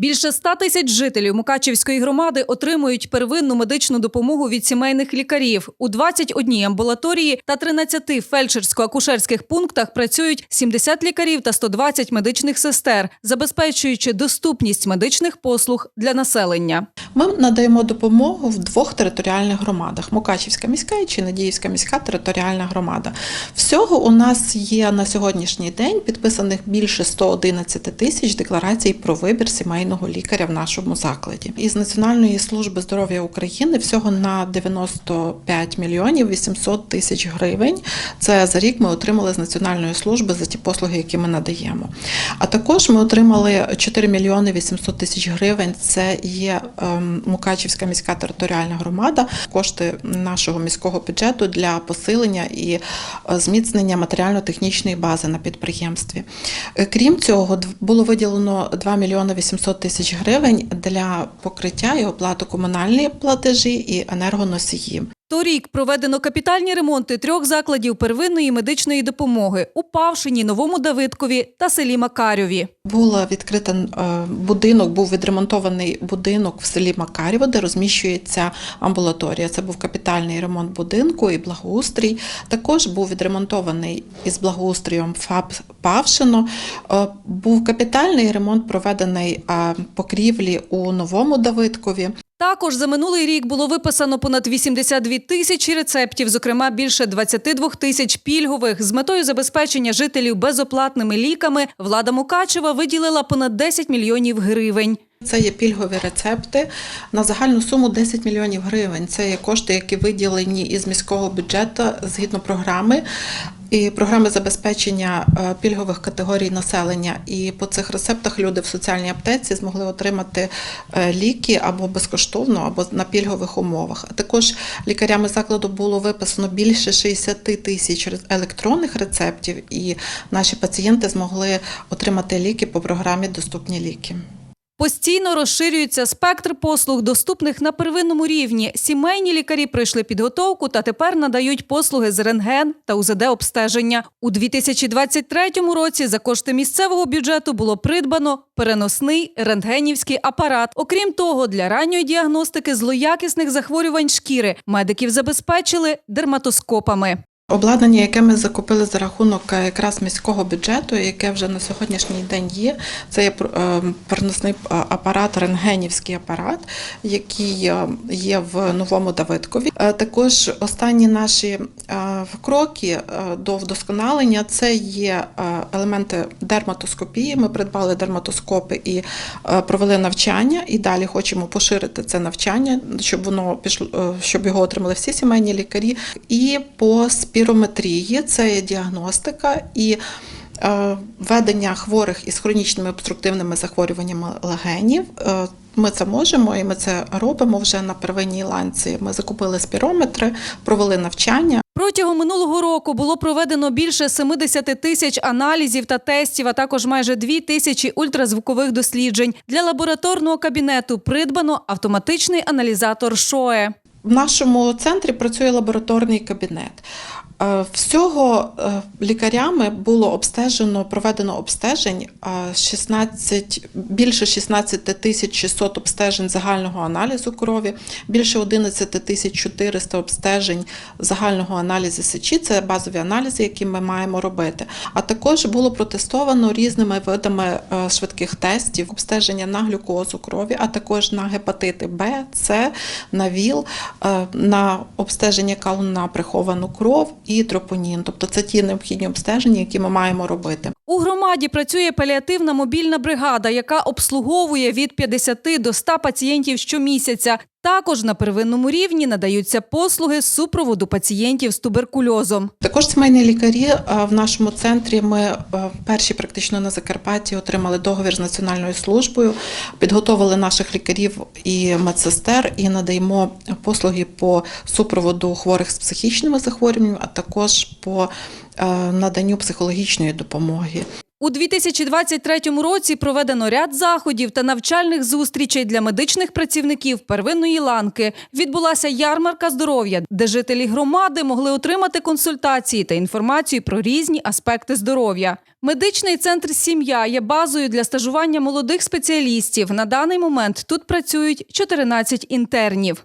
Більше 100 тисяч жителів Мукачівської громади отримують первинну медичну допомогу від сімейних лікарів. У 21 амбулаторії та 13 фельдшерсько-акушерських пунктах працюють 70 лікарів та 120 медичних сестер, забезпечуючи доступність медичних послуг для населення. Ми надаємо допомогу в двох територіальних громадах: Мукачівська міська і Чинадіївська міська територіальна громада. Всього у нас є на сьогоднішній день підписаних більше 111 тисяч декларацій про вибір сімейного лікаря в нашому закладі. Із Національної служби здоров'я України всього на 95 мільйонів 800 тисяч гривень. Це за рік ми отримали з Національної служби за ті послуги, які ми надаємо. А також ми отримали 4 мільйони 800 тисяч гривень. Це є ем, Мукачівська міська територіальна громада, кошти нашого міського бюджету для посилення і е, зміцнення матеріально-технічної бази на підприємстві. Е, Крім цього, було виділено 2 мільйони 800 тисяч гривень для покриття і оплати комунальні платежі і енергоносії. Торік проведено капітальні ремонти трьох закладів первинної медичної допомоги у Павшині, Новому Давидкові та селі Макарьові. Було відкрито е, будинок, був відремонтований будинок в селі Макарєво, де розміщується амбулаторія. Це був капітальний ремонт будинку і благоустрій. Також був відремонтований із благоустрієм ФАП Павшино. Е, Був капітальний ремонт проведений е, покрівлі у Новому Давидкові. Також за минулий рік було виписано понад 82 тисячі рецептів, зокрема більше 22 тисяч пільгових. З метою забезпечення жителів безоплатними ліками влада Мукачева виділила понад 10 мільйонів гривень. Це є пільгові рецепти на загальну суму 10 мільйонів гривень. Це є кошти, які виділені із міського бюджету згідно програми. І програми забезпечення е, пільгових категорій населення. І по цих рецептах люди в соціальній аптеці змогли отримати е, ліки або безкоштовно, або на пільгових умовах. А також лікарями закладу було виписано більше 60 тисяч електронних рецептів, і наші пацієнти змогли отримати ліки по програмі Доступні ліки. Постійно розширюється спектр послуг, доступних на первинному рівні. Сімейні лікарі пройшли підготовку та тепер надають послуги з рентген та УЗД-обстеження. У 2023 році за кошти місцевого бюджету було придбано переносний рентгенівський апарат. Окрім того, для ранньої діагностики злоякісних захворювань шкіри медиків забезпечили дерматоскопами. Обладнання, яке ми закупили за рахунок е, якраз міського бюджету, яке вже на сьогоднішній день є, це є е, переносний е, апарат, рентгенівський апарат, який є в Новому Давидкові. Також останні наші кроки е, до вдосконалення це є е, елементи дерматоскопії. Ми придбали дерматоскопи і е, провели навчання, і далі хочемо поширити це навчання, щоб воно пішло, щоб його отримали всі сімейні лікарі. І по спірометрії це є діагностика і ведення хворих із хронічними обструктивними захворюваннями легенів. Ми це можемо і ми це робимо вже на первинній ланці. Ми закупили спірометри, провели навчання. Протягом минулого року було проведено більше 70 тисяч аналізів та тестів, а також майже 2 тисячі ультразвукових досліджень. Для лабораторного кабінету придбано автоматичний аналізатор ШОЕ. В нашому центрі працює лабораторний кабінет. Е, Всього е, лікарями було обстежено, проведено обстежень е, 16, більше 16 тисяч 600 обстежень загального аналізу крові, більше 11 тисяч 400 обстежень загального аналізу сечі. Це базові аналізи, які ми маємо робити. А також було протестовано різними видами е, швидких тестів, обстеження на глюкозу крові, а також на гепатити Б, С, на ВІЛ, е, на обстеження калу на приховану кров і тропонін. Тобто це ті необхідні обстеження, які ми маємо робити. У громаді працює паліативна мобільна бригада, яка обслуговує від 50 до 100 пацієнтів щомісяця. Також на первинному рівні надаються послуги з супроводу пацієнтів з туберкульозом. Також сімейні лікарі е, в нашому центрі. Ми е, перші практично на Закарпатті отримали договір з національною службою, підготовили наших лікарів і медсестер і надаємо послуги по супроводу хворих з психічними захворюваннями, а також по е, наданню психологічної допомоги. У 2023 році проведено ряд заходів та навчальних зустрічей для медичних працівників первинної ланки. Відбулася ярмарка здоров'я, де жителі громади могли отримати консультації та інформацію про різні аспекти здоров'я. Медичний центр Сім'я є базою для стажування молодих спеціалістів. На даний момент тут працюють 14 інтернів.